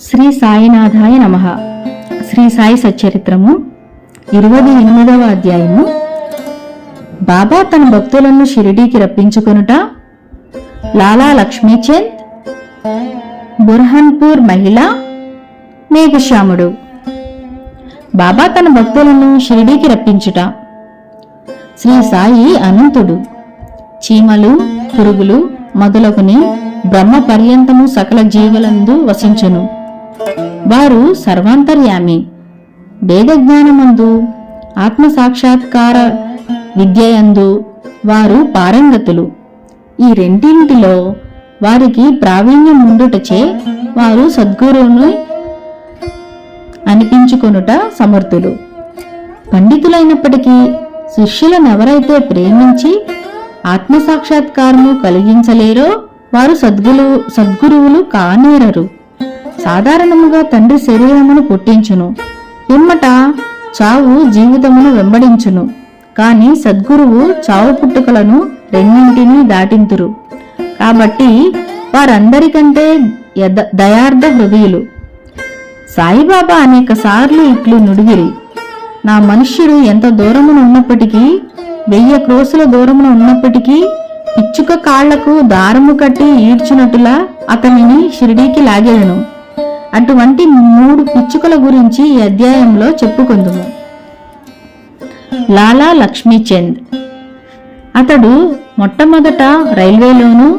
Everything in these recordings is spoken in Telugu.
శ్రీ సాయినాథాయ నమ. శ్రీ సాయి సచ్చరిత్రము ఇరవై ఎనిమిదవ అధ్యాయము. బాబా తన భక్తులను షిరిడీకి రప్పించుకొనుట. లాలా లక్ష్మీచంద్ బుర్హన్పూర్ మహిళ మేఘశ్యాముడు. బాబా తన భక్తులను షిరిడీకి రప్పించుట. శ్రీ సాయి అనంతుడు. చీమలు పురుగులు మొదలగుని బ్రహ్మ పర్యంతము సకల జీవులందు వసించును. వారు సర్వాంతర్యామి. వేదజ్ఞానమందు ఆత్మసాక్షాత్కార ఆత్మ సాక్షాత్కార విద్యయందు వారు పారంగతులు. ఈ రెండింటిలో వారికి ప్రావీణ్యం ఉండుటచే వారు సద్గురువును అనిపించుకొనుట సమర్థులు. పండితులైనప్పటికీ శిష్యులను ఎవరైతే ప్రేమించి ఆత్మసాక్షాత్కారము కలిగించలేరో వారు సద్గురు సద్గురువులు కానేరరు. సాధారణముగా తండ్రి శరీరమును పుట్టించును. ఇమ్మట చావు జీవితమును వెంబడించును. కాని సద్గురువు చావు పుట్టుకలను రెండింటినీ దాటింతురు. కాబట్టి వారందరికంటే దయార్థ హృదయులు. సాయిబాబా అనేక సార్లు ఇట్లు నుడిగిరి. నా మనుష్యుడు ఎంత దూరమున ఉన్నప్పటికీ వెయ్యి క్రోసుల దూరమున ఉన్నప్పటికీ పిచ్చుక కాళ్ళకు దారము కట్టి ఈడ్చినట్టులా అతనిని షిరిడీకి లాగేదను అటువంటి మూడు పిచ్చుకల గురించి ఈ అధ్యాయంలో చెప్పుకుందుము. లాలా లక్ష్మీచంద్. అతడు మొట్టమొదట రైల్వేలోను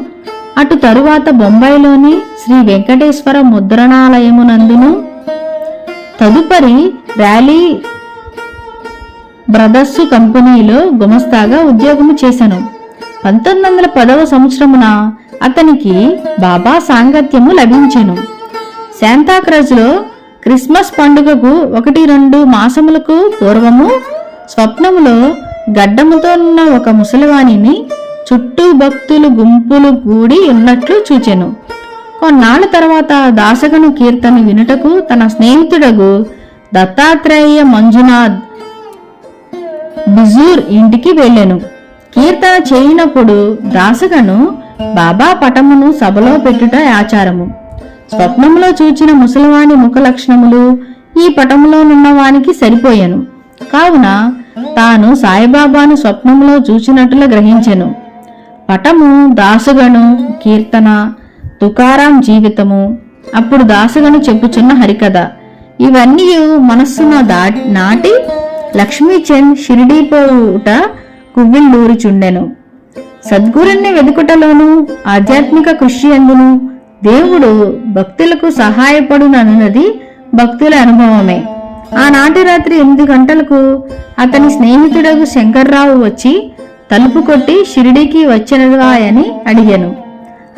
అటు తరువాత బొంబాయిలోని శ్రీ వెంకటేశ్వర ముద్రణాలయమునందును తదుపరి ర్యాలీ బ్రదర్స్ కంపెనీలో గుమస్తాగా ఉద్యోగము చేశాను పంతొమ్మిది వందల పదవ సంవత్సరమున అతనికి బాబా సాంగత్యము లభించెను. శాంతాక్రజ్లో క్రిస్మస్ పండుగకు ఒకటి రెండు మాసములకు పూర్వము స్వప్నములో గడ్డముతో ఉన్న ఒక ముసలివాణిని చుట్టూ భక్తులు గుంపులు కూడి ఉన్నట్లు చూచెను. కొన్నాళ్ళ తర్వాత దాసగను కీర్తన వినుటకు తన స్నేహితుడగు దత్తాత్రేయ మంజునాథ్ బిజూర్ ఇంటికి వెళ్ళెను. కీర్తన చేయనప్పుడు దాసగను బాబా పటమును సభలో పెట్టుట ఆచారము. స్వప్నంలో చూచిన ముసలివాని ముఖ లక్షణములు ఈ పటములోనున్న వానికి సరిపోయెను. కావున తాను సాయిబాబాను స్వప్నములో చూచినట్లు గ్రహించెను. పటము దాసుగను కీర్తన తుకారాం జీవితము. అప్పుడు దాసుగను చెప్పుచున్న హరికథ. ఇవన్నీ మనస్సున దా నాటి లక్ష్మీచంద్ షిరిడీ పోవుట కువ్విళ్ళూరుచుండెను సద్గురుణ్ణి వెదుకుటలోను ఆధ్యాత్మిక కృషి అందును దేవుడు భక్తులకు సహాయపడునన్నది భక్తుల అనుభవమే. ఆనాటి రాత్రి ఎనిమిది గంటలకు అతని స్నేహితుడకు శంకర్రావు వచ్చి తలుపు కొట్టి షిరిడీకి వచ్చినదా అని అడిగాను.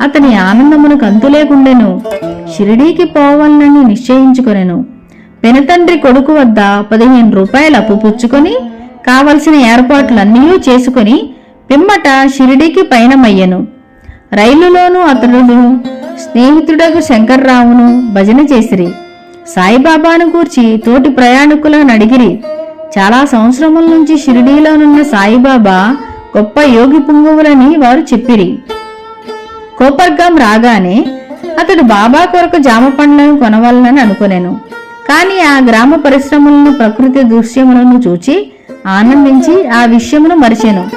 అతని ఆనందమును కంతులేకుండెను షిరిడీకి పోవాలని నిశ్చయించుకొనెను. పెనతండ్రి కొడుకు వద్ద పదిహేను రూపాయలు అప్పు పుచ్చుకొని కావలసిన ఏర్పాట్లన్నీ చేసుకొని పిమ్మట షిరిడీకి పయనమయ్యను. రైలులోనూ అతడు స్నేహితుడకు శంకర్రావును భజన చేసిరి. సాయిబాబాను కూర్చి తోటి ప్రయాణికులను అడిగిరి చాలా సంవత్సరముల నుంచి షిరిడీలోనున్న సాయిబాబా గొప్ప యోగి పుంగువులని వారు చెప్పిరి. కోపర్గం రాగానే అతడు బాబా కొరకు జామ పండ్లను కొనవలనని అనుకునేను. కాని ఆ గ్రామ పరిశ్రమలను ప్రకృతి దృశ్యములను చూచి ఆనందించి ఆ విషయమును మరిచెను.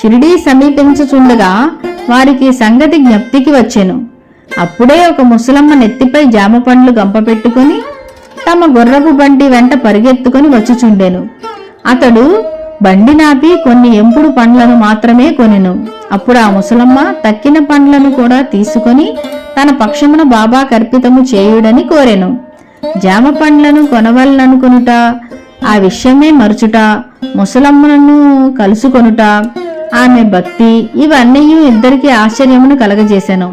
షిరిడీ సమీపించుచుండగా వారికి సంగతి జ్ఞప్తికి వచ్చెను. అప్పుడే ఒక ముసలమ్మ నెత్తిపై జామ పండ్లు గంప పెట్టుకుని తమ గుర్రపు బండి వెంట పరిగెత్తుకుని వచ్చుచుండెను. అతడు బండి నాపి కొన్ని ఎంపుడు పండ్లను మాత్రమే కొనెను. అప్పుడు ఆ ముసలమ్మ తక్కిన పండ్లను కూడా తీసుకొని తన పక్షమున బాబా కర్పితము చేయుడని కోరెను. జామ పండ్లను కొనవలననుకునుట ఆ విషయమే మరుచుట ముసలమ్మను కలుసుకొనుట ఆమె భక్తి ఇవన్నీ ఇద్దరికి ఆశ్చర్యమును కలగజేశాను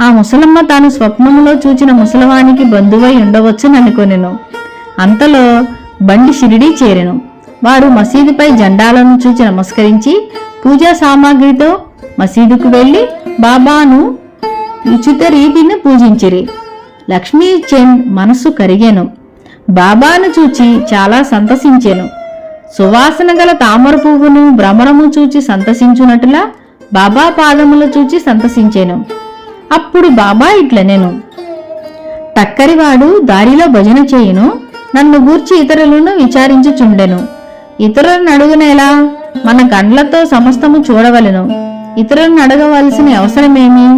ఆ ముసలమ్మ తాను స్వప్నములో చూచిన ముసలవానికి బంధువై ఉండవచ్చని అంతలో బండి షిరిడీ చేరెను. వారు మసీదుపై జెండాలను చూచి నమస్కరించి పూజా సామాగ్రితో మసీదుకు వెళ్ళి బాబాను ఉచిత రీతిని పూజించిరి. లక్ష్మీ చంద్ మనస్సు కరిగెను. బాబాను చూచి చాలా సంతసించెను. సువాసన గల తామర పువ్వును భ్రమరము చూచి సంతసించునట్లా బాబా పాదములు చూచి సంతసించెను. అప్పుడు బాబా ఇట్లనెను. టక్కరివాడు దారిలో భజన చేయును నన్ను గూర్చి ఇతరులను విచారించుచుండెను. ఇతరులను అడుగునేలా మన గండ్లతో సమస్తము చూడవలెను. ఇతరులను అడగవలసిన అవసరమేమి?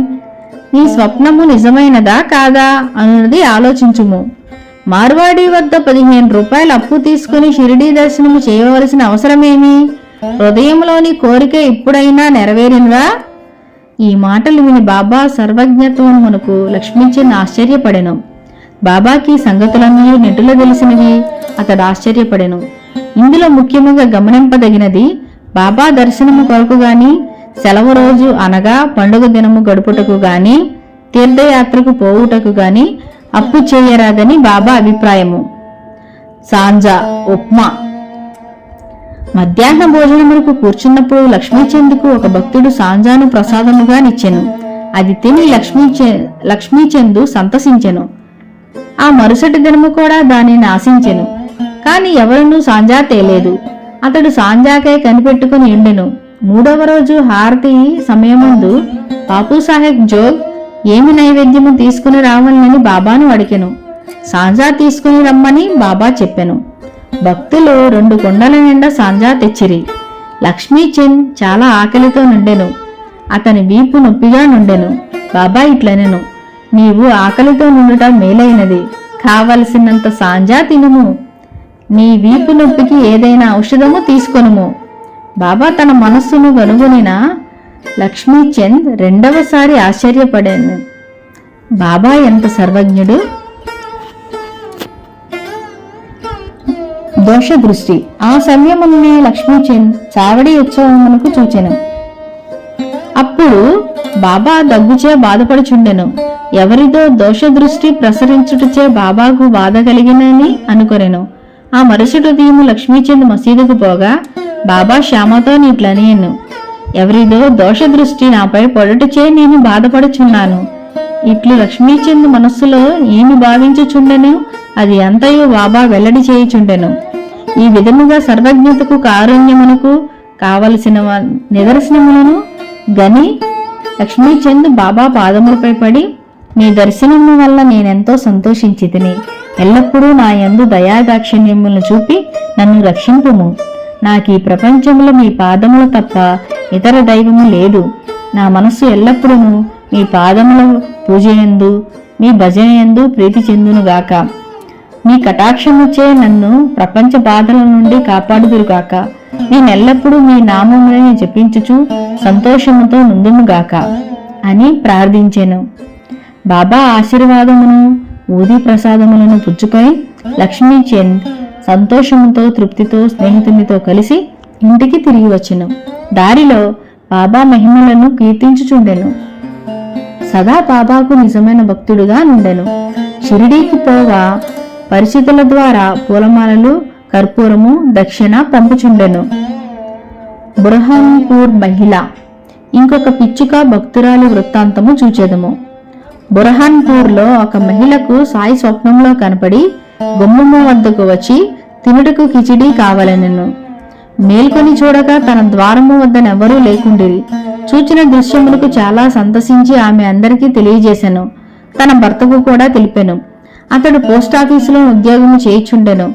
నీ స్వప్నము నిజమైనదా కాదా అన్నది ఆలోచించుము. మార్వాడి వద్ద పదిహేను రూపాయలు అప్పు తీసుకుని షిరిడీ దర్శనము చేయవలసిన అవసరమేమి? హృదయంలోని కోరిక ఇప్పుడైనా నెరవేరిందా ఈ మాటలు విని బాబా సర్వజ్ఞత్వం మనకు లక్ష్మించిన ఆశ్చర్యపడెను. బాబాకి సంగతులన్నీ నెటులో తెలిసినవి అతడు ఆశ్చర్యపడెను. ఇందులో ముఖ్యముగా గమనింపదగినది బాబా దర్శనము కొరకు గాని సెలవు రోజు అనగా పండుగ దినము గడుపుటకు గాని తీర్థయాత్రకు పోవుటకు గాని అప్పు చేయరాదని బాబా అభిప్రాయము. సాంజా ఉప్మా. మధ్యాహ్న భోజనములకు కూర్చున్నప్పుడు లక్ష్మీచందుకు ఒక భక్తుడు సాంజాను ప్రసాదముగా నిచ్చెను. అది తిని లక్ష్మీ లక్ష్మీచందు సంతసించెను. ఆ మరుసటి దినము కూడా దానిని ఆశించెను కాని ఎవరునూ సాంజా తేలేదు. అతడు సాంజాకై కనిపెట్టుకుని ఎండెను మూడవ రోజు హారతి సమయముందు బాపూసాహెబ్ జోగ్ ఏమి నైవేద్యము తీసుకుని రావాలని బాబాను అడిగెను. సాంజా తీసుకుని రమ్మని బాబా చెప్పెను. భక్తులు రెండు కొండల నిండా సాంజా తెచ్చిరి. లక్ష్మీచంద్ చాలా ఆకలితో నుండెను. అతని వీపు నొప్పిగా నుండెను. బాబా ఇట్లనెను. నీవు ఆకలితో నుండుట మేలైనది. కావలసినంత సాంజా తినుము. నీ వీపు నొప్పికి ఏదైనా ఔషధము తీసుకొనుము. బాబా తన మనస్సును కనుగొనిన లక్ష్మీచంద్ రెండవసారి ఆశ్చర్యపడాను. బాబా ఎంత సర్వజ్ఞుడు? దోష దృష్టి ఆ సమయమునే లక్ష్మీచంద్ చావడి ఉత్సవమునకు చూచెను. అప్పుడు బాబా దగ్గుచే బాధపడుచుండెను. ఎవరిదో దోష దృష్టి ప్రసరించుటచే బాబాకు బాధ కలిగినని అనుకొనెను. ఆ మరుసటి ఉదయం లక్ష్మీచంద్ మసీదుకు పోగా బాబా శ్యామతో నీట్లనేను ఎవరిదో దోష దృష్టి నాపై పొడటచే నేను బాధపడుచున్నాను. ఇట్లు లక్ష్మీచంద్ మనస్సులో ఏమి భావించుచుండెను? అది అంతయు బాబా వెల్లడి చేయుచుండెను. ఈ విధముగా సర్వజ్ఞతకు కారుణ్యమునకు కావలసిన నిదర్శనములను గని లక్ష్మీచంద్ బాబా పాదములపై పడి నీ దర్శనము వల్ల నేనెంతో సంతోషించితిని. ఎల్లప్పుడూ నా యందు దయాదాక్షిణ్యములను చూపి నన్ను రక్షింపుము. నాకు ఈ ప్రపంచంలో మీ పాదములు తప్ప ఇతర దైవము లేదు. నా మనస్సు ఎల్లప్పుడూ మీ పాదముల పూజయందు మీ భజనయందు ప్రీతి చెందునుగాక. నీ కటాక్షముచే నన్ను ప్రపంచ బాధల నుండి కాపాడుదురుగాక. నేనెల్లప్పుడూ మీ నామములని జపించుచు సంతోషముతో నుందుముగాక అని ప్రార్థించాను. బాబా ఆశీర్వాదమును ఊది ప్రసాదములను పుచ్చుకొని లక్ష్మీచంద్ సంతోషముతో తృప్తితో స్నేహితునితో కలిసి ఇంటికి తిరిగి వచ్చెను. దారిలో బాబా మహిమలను కీర్తించుచుండెను. సదా బాబాకు నిజమైన భక్తుడుగా నుండెను. షిరిడీకి పోగా పరిచితుల ద్వారా పూలమాలలు కర్పూరము దక్షిణ పంపుచుండెను. బురహాన్పూర్ మహిళ ఇంకొక పిచ్చుక భక్తురాలి వృత్తాంతము చూచెదము. బురహాన్పూర్లో ఒక మహిళకు సాయి స్వప్నంలో కనపడి గుమ్మమ్మ వద్దకు వచ్చి తినుటకు కిచిడీ కావాలనెను. మేల్కొని చూడగా తన ద్వారము వద్దనెవరూ లేకుండిరి. చూచిన దృశ్యములకు చాలా సంతసించి ఆమె అందరికీ తెలియజేశాను తన భర్తకు కూడా తెలిపెను. అతడు పోస్టాఫీసులో ఉద్యోగం చేయుచుండెను.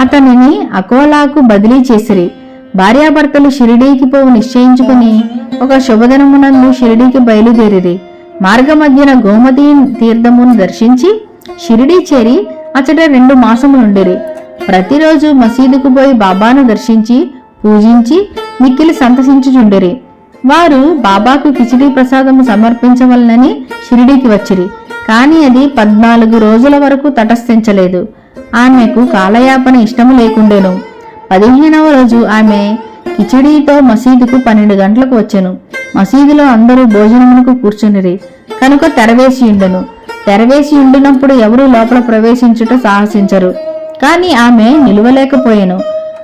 అతనిని అకోలాకు బదిలీ చేసిరి. భార్యాభర్తలు షిరిడీకి పోవు నిశ్చయించుకుని ఒక శుభదినమునందు షిరిడీకి బయలుదేరిరి. మార్గమధ్యన గోమతి తీర్థమును దర్శించి షిరిడీ చేరి అచట రెండు మాసములుండిరి. ప్రతిరోజు మసీదుకు పోయి బాబాను దర్శించి పూజించి మిక్కిలి సంతసించుచుండిరి. వారు బాబాకు కిచిడీ ప్రసాదము సమర్పించవలనని షిరిడీకి వచ్చిరి. కాని అది పద్నాలుగు రోజుల వరకు తటస్థించలేదు. ఆమెకు కాలయాపన ఇష్టము లేకుండెను. పదిహేనవ రోజు ఆమె కిచిడీతో మసీదుకు పన్నెండు గంటలకు వచ్చెను. మసీదులో అందరూ భోజనమునకు కూర్చునిరి. కనుక తెరవేసి ఉండెను. తెరవేసి ఉండినప్పుడు ఎవరూ లోపల ప్రవేశించుట సాహసించరు. కాని ఆమె నిలువలేకపోయెను.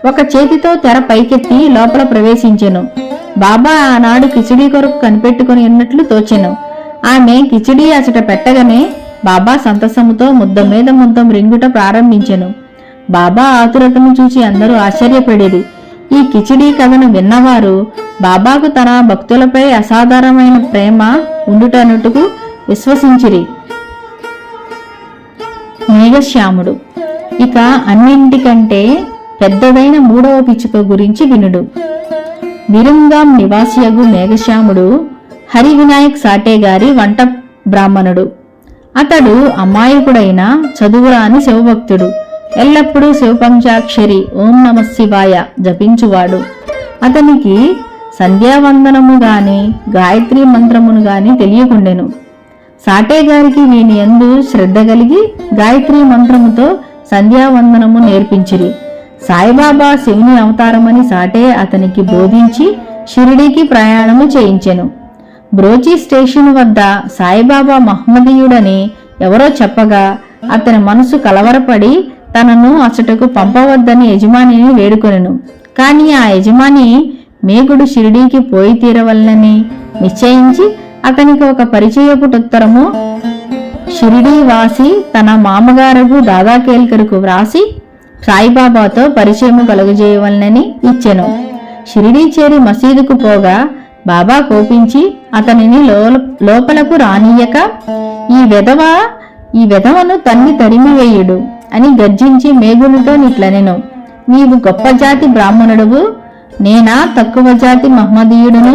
ఒక చేతితో తెర పైకెత్తి లోపల ప్రవేశించెను. బాబా ఆనాడు కిచిడీ కొరకు కనిపెట్టుకుని ఉన్నట్లు తోచెను. ఆమె కిచిడి అచట పెట్టగానే బాబా సంతసముతో ముద్ద మీద ముద్దం రింగుట ప్రారంభించెను. బాబా ఆతురతను చూసి అందరూ ఆశ్చర్యపడేది. ఈ కిచిడీ కథను విన్నవారు బాబాకు తన భక్తులపై అసాధారణమైన ప్రేమ ఉండుటనుటకు విశ్వసించిరి. మేఘశ్యాముడు ఇక అన్నింటికంటే పెద్దదైన మూడవ పిచ్చుక గురించి వినుడు. విరుంగాం నివాసియగు మేఘశ్యాముడు హరి వినాయక్ సాటే గారి వంట బ్రాహ్మణుడు. అతడు అమాయకుడైన చదువురాని శివభక్తుడు. ఎల్లప్పుడూ శివపంచాక్షరి ఓం నమ శివాయ జపించువాడు. అతనికి సంధ్యావందనము గాని గాయత్రి మంత్రమును గాని తెలియకుండెను. సాటే గారికి వీని ఎందు శ్రద్ధ కలిగి గాయత్రి మంత్రముతో సంధ్యావందనము నేర్పించిరి. సాయిబాబా శివుని అవతారమని సాటే అతనికి బోధించి షిరిడీకి ప్రయాణము చేయించెను. బ్రోచి స్టేషన్ వద్ద సాయిబాబా మహమ్మదీయుడని ఎవరో చెప్పగా అతని మనసు కలవరపడి తనను అసటకు పంపవద్దని యజమానిని వేడుకొనెను. కాని ఆ యజమాని మేగుడు షిరిడీకి పోయి తీరవలనని నిశ్చయించి అతనికి ఒక పరిచయపుటోత్తరము షిరిడీ వాసి తన మామగారకు దాదాకేల్కరుకు వ్రాసి సాయిబాబాతో పరిచయము కలుగజేయవలనని ఇచ్చెను. షిరిడీ చేరి మసీదుకు పోగా బాబా కోపించి అతనిని లో- లోపలకు రానియక ఈ వెధవ ఈ వెధవను తన్ని తరిమివేయుడు అని గర్జించి మేఘునితో నిట్లనెను. నీవు గొప్ప జాతి బ్రాహ్మణుడువు నేనా తక్కువ జాతి మహమ్మదీయుడును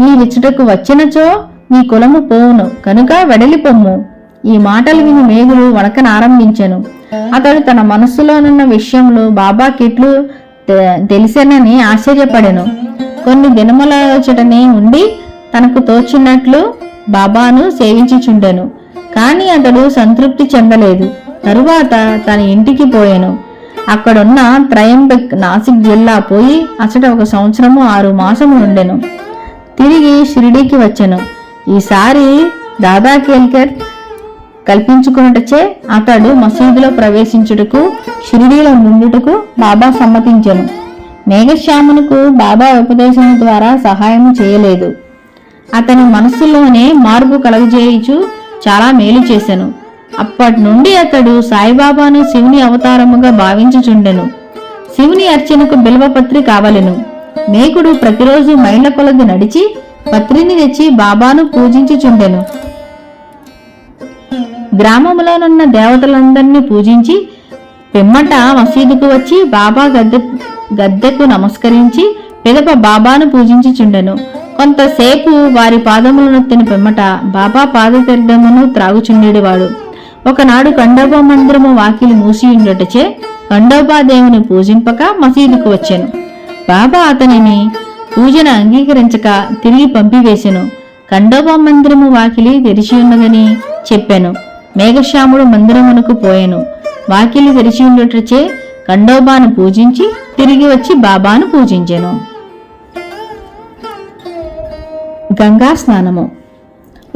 నీ విచ్చుటకు వచ్చినచో నీ కులము పోవును కనుక వెడలిపొమ్ము ఈ మాటలు విని మేగులు వణకనారంభించెను. అతడు తన మనస్సులోనున్న విషయంలో బాబాకిట్లు కిట్లు తెలిసెనని ఆశ్చర్యపడెను. కొన్ని దినములచటనే ఉండి తనకు తోచినట్లు బాబాను సేవించుచుండెను. కాని అతడు సంతృప్తి చెందలేదు. తరువాత తన ఇంటికి పోయాను. అక్కడున్న త్రయంబెక్ నాసిక్ జిల్లా పోయి అచట ఒక సంవత్సరము ఆరు మాసము ఉండెను తిరిగి షిరిడీకి వచ్చాను. ఈసారి దాదా కేల్కర్ కల్పించుకున్నటచే అతడు మసీదులో ప్రవేశించుటకు షిరిడీలో ముందుటకు బాబా సమ్మతించెను. మేఘశ్యామునకు బాబా ఉపదేశం ద్వారా సహాయం చేయలేదు. అతని మనస్సులోనే మార్పు కలుగజేయుచు చాలా మేలు చేశాను అప్పటి నుండి అతడు సాయిబాబాను శివుని అవతారముగా భావించుచుండెను. శివుని అర్చనకు బిల్వపత్రి కావలెను. మేకుడు ప్రతిరోజు మైళ్ళ కొలది నడిచి పత్రిని తెచ్చి బాబాను పూజించుచుండెను. గ్రామములోనున్న దేవతలందరినీ పూజించి పిమ్మట మసీదుకు వచ్చి బాబా గద్దె గద్దెకు నమస్కరించి పిదప బాబాను పూజించుచుండెను. కొంతసేపు వారి పాదములను తిన పిమ్మట బాబా పాదతీర్థమును త్రాగుచుండేవాడు ఒకనాడు కండోబా మందిరము వాకిలి మూసి ఉండటచే కండోబా దేవుని పూజింపక మసీదుకు వచ్చాను. బాబా అతనిని పూజను అంగీకరించక తిరిగి పంపివేశెను కండోబా మందిరము వాకిలి తెరిచి ఉన్నదని చెప్పాను. మేఘశ్యాముడు మందిరమునకు పోయెను. వాకిలి తెరిచి ఉండటచే కండోబాను పూజించి తిరిగి వచ్చి బాబాను పూజించెను. గంగా స్నానము.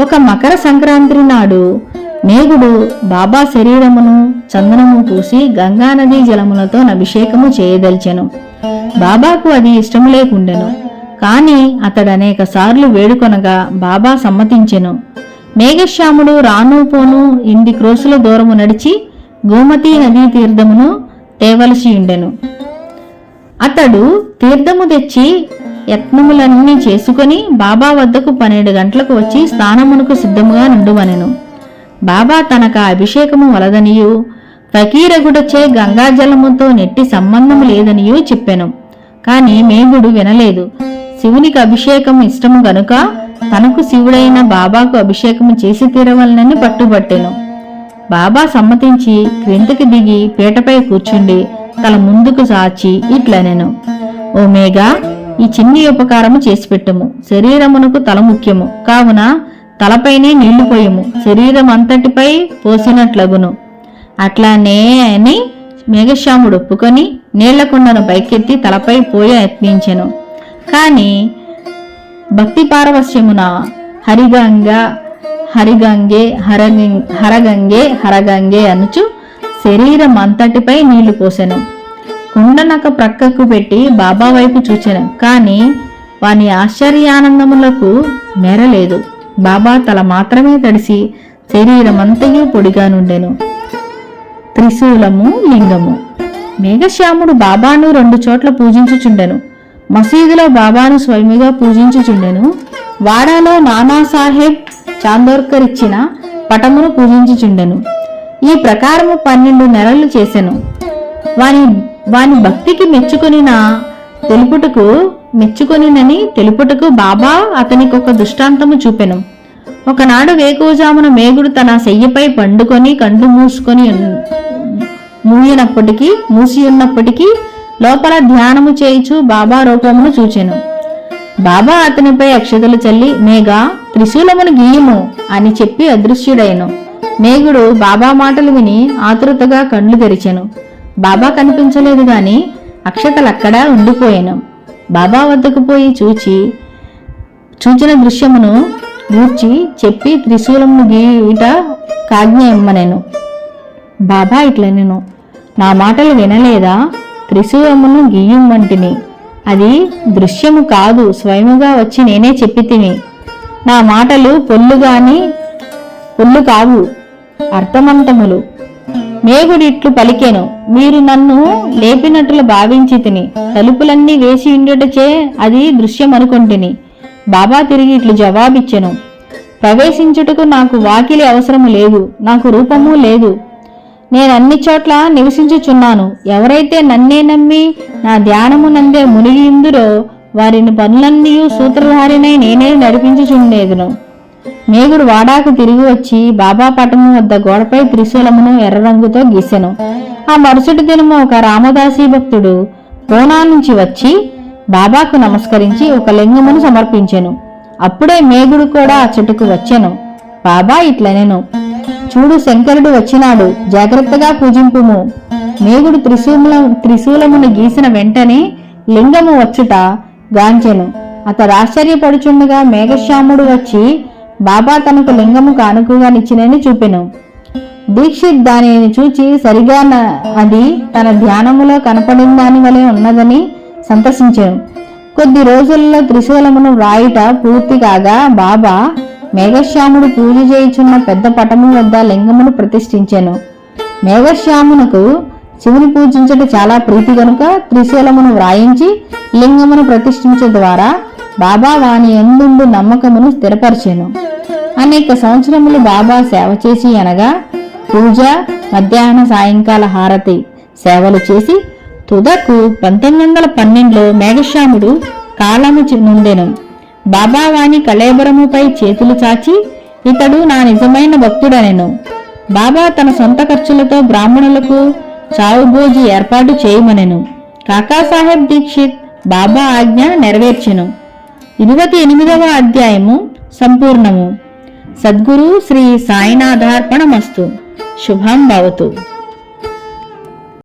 ఒక మకర సంక్రాంతి నాడు మేఘుడు బాబా శరీరమును చందనము పూసి గంగానదీ జలములతో అభిషేకము చేయదల్చెను. బాబాకు అది ఇష్టము లేకుండెను. కాని అతడు అనేక సార్లు వేడుకొనగా బాబా సమ్మతించెను. మేఘశ్యాముడు రాను పోను ఇంటి క్రోసుల దూరము నడిచి గోమతీ నదీ తీర్థమును తేవలసి ఉండెను. అతడు తీర్థము తెచ్చి యత్నములన్నీ చేసుకుని బాబా వద్దకు పన్నెండు గంటలకు వచ్చి స్నానమునకు సిద్ధముగా నుండువనెను. బాబా తనక అభిషేకము వలదనియు ఫకీరగుడచే గంగాజలముతో నెట్టి సంబంధము లేదనియూ చెప్పెను. కాని మేగుడు వినలేదు. శివునికి అభిషేకం ఇష్టము గనుక తనకు శివుడైన బాబాకు అభిషేకము చేసి తీరవలనని పట్టుబట్టెను. బాబా సమ్మతించి క్రిందకి దిగి పీటపై కూర్చుండి తల ముందుకు సాచి ఇట్లనెను ఓ మేఘా ఈ చిన్ని ఉపకారము చేసి పెట్టుము శరీరమునకు తల ముఖ్యము. కావున తలపైనే నీళ్ళు పోయము. శరీరం అంతటిపై పోసినట్లగును. అట్లానే అని మేఘశ్యాముడు ఒప్పుకొని నీళ్ళకుండను పైకెత్తి తలపై పోయ యత్నించెను. కాని భక్తి పారవశ్యమున హరిగంగ హరిగంగే హరగం హరగంగే హరగంగే అనుచు శరీరం అంతటిపై నీళ్ళు పోసెను. కుండనక ప్రక్కకు పెట్టి బాబా వైపు చూచెను. కాని వాని ఆశ్చర్యానందములకు మెరలేదు. బాబా తల మాత్రమే తడిసి శరీరమంతయు పొడిగా నుండెను. త్రిశూలము లింగము. మేఘశ్యాముడు బాబాను రెండు చోట్ల పూజించుచుండెను. మసీదులో బాబాను స్వయముగా పూజించుచుండెను. వాడాలో నానాసాహెబ్ చాందోర్కర్ ఇచ్చిన పటమును పూజించుచుండెను. ఈ ప్రకారము పన్నెండు నెలలు చేసెను. వాని వాని భక్తికి మెచ్చుకొనిన తెలుపుటకు మెచ్చుకొనినని తెలుపుటకు బాబా అతనికి ఒక దృష్టాంతము చూపెను. ఒకనాడు వేకువజామున మేగుడు తన శయ్యపై పండుకొని కండ్లు మూసుకొని ఉన్- మూయనప్పటికీ మూసి ఉన్నప్పటికీ లోపల ధ్యానము చేయుచు బాబా రూపమును చూచెను. బాబా అతనిపై అక్షతలు చల్లి మేఘా త్రిశూలమును గీయము అని చెప్పి అదృశ్యుడైను. మేఘుడు బాబా మాటలు విని ఆతృతగా కండ్లు తెరిచెను. బాబా కనిపించలేదు గాని అక్షతలక్కడా ఉండిపోయాను. బాబా వద్దకు పోయి చూచి చూచిన దృశ్యమును గూర్చి చెప్పి త్రిశూలమును గీయుట కాజ్ఞ ఇమ్మనేను బాబా ఇట్ల నేను నా మాటలు వినలేదా? త్రిశూలమును గీయమ్మంటిని. అది దృశ్యము కాదు స్వయముగా వచ్చి నేనే చెప్పి తిని నా మాటలు పొల్లు కానీ పొల్లు కావు. అర్థమంతములు. మేగుడిట్లు పలికెను మీరు నన్ను లేపినట్లు భావించి తిని తలుపులన్నీ వేసి ఉండుటచే అది దృశ్యం అనుకుంటుని బాబా తిరిగి ఇట్లు జవాబిచ్చెను ప్రవేశించుటకు నాకు వాకిలి అవసరము లేదు నాకు రూపము లేదు. నేను అన్ని చోట్ల నివసించుచున్నాను. ఎవరైతే నన్నే నమ్మి నా ధ్యానము నందే మునిగి ఇందురో వారిని పనులన్నీ సూత్రధారినై నేనే నడిపించుచుండేదును. మేగుడు వాడాకు తిరిగి వచ్చి బాబా పటము వద్ద గోడపై త్రిశూలమును ఎర్ర రంగుతో గీసెను. ఆ మరుసటి దినము ఒక రామదాసి భక్తుడు పూనా నుంచి వచ్చి బాబాకు నమస్కరించి ఒక లింగమును సమర్పించెను. అప్పుడే మేగుడు కూడా అచ్చటకు వచ్చెను. బాబా ఇట్లనెను. చూడు శంకరుడు వచ్చినాడు జాగ్రత్తగా పూజింపుము. మేగుడు త్రిశూల త్రిశూలమును గీసిన వెంటనే లింగము వచ్చుట గాంచెను. అతడు ఆశ్చర్యపడుచుండగా మేఘశ్యాముడు వచ్చి బాబా తనకు లింగము కానుకగా నిచ్చినని చూపెను. దీక్షిత్ దానిని చూచి సరిగా అది తన ధ్యానములో కనపడిన దాని వలె ఉన్నదని సంతసించాను. కొద్ది రోజుల్లో త్రిశూలమును వ్రాయుట పూర్తి కాగా బాబా మేఘశ్యాముడు పూజ చేయుచున్న పెద్ద పటము వద్ద లింగమును ప్రతిష్ఠించాను. మేఘశ్యామునకు శివుని పూజించట చాలా ప్రీతి కనుక త్రిశూలమును వ్రాయించి లింగమును ప్రతిష్ఠించడం ద్వారా బాబా వాని ఎందుండు నమ్మకమును స్థిరపరిచెను. అనేక సంవత్సరములు బాబా సేవ చేసి అనగా పూజ మధ్యాహ్న సాయంకాల హారతి సేవలు చేసి తుదకు పంతొమ్మిది వందల పన్నెండులో మేఘశ్యాముడు కాలము నుండెను. బాబా వాని కళేబరముపై చేతులు చాచి ఇతడు నా నిజమైన భక్తుడనెను. బాబా తన సొంత ఖర్చులతో బ్రాహ్మణులకు చావుభోజి ఏర్పాటు చేయమనెను. కాకాసాహెబ్ దీక్షిత్ బాబా ఆజ్ఞ నెరవేర్చెను. ఇరవై ఎనిమిదవ అధ్యాయము సంపూర్ణము. సద్గురు శ్రీ సాయినాథార్పణమస్తు. శుభం భవతు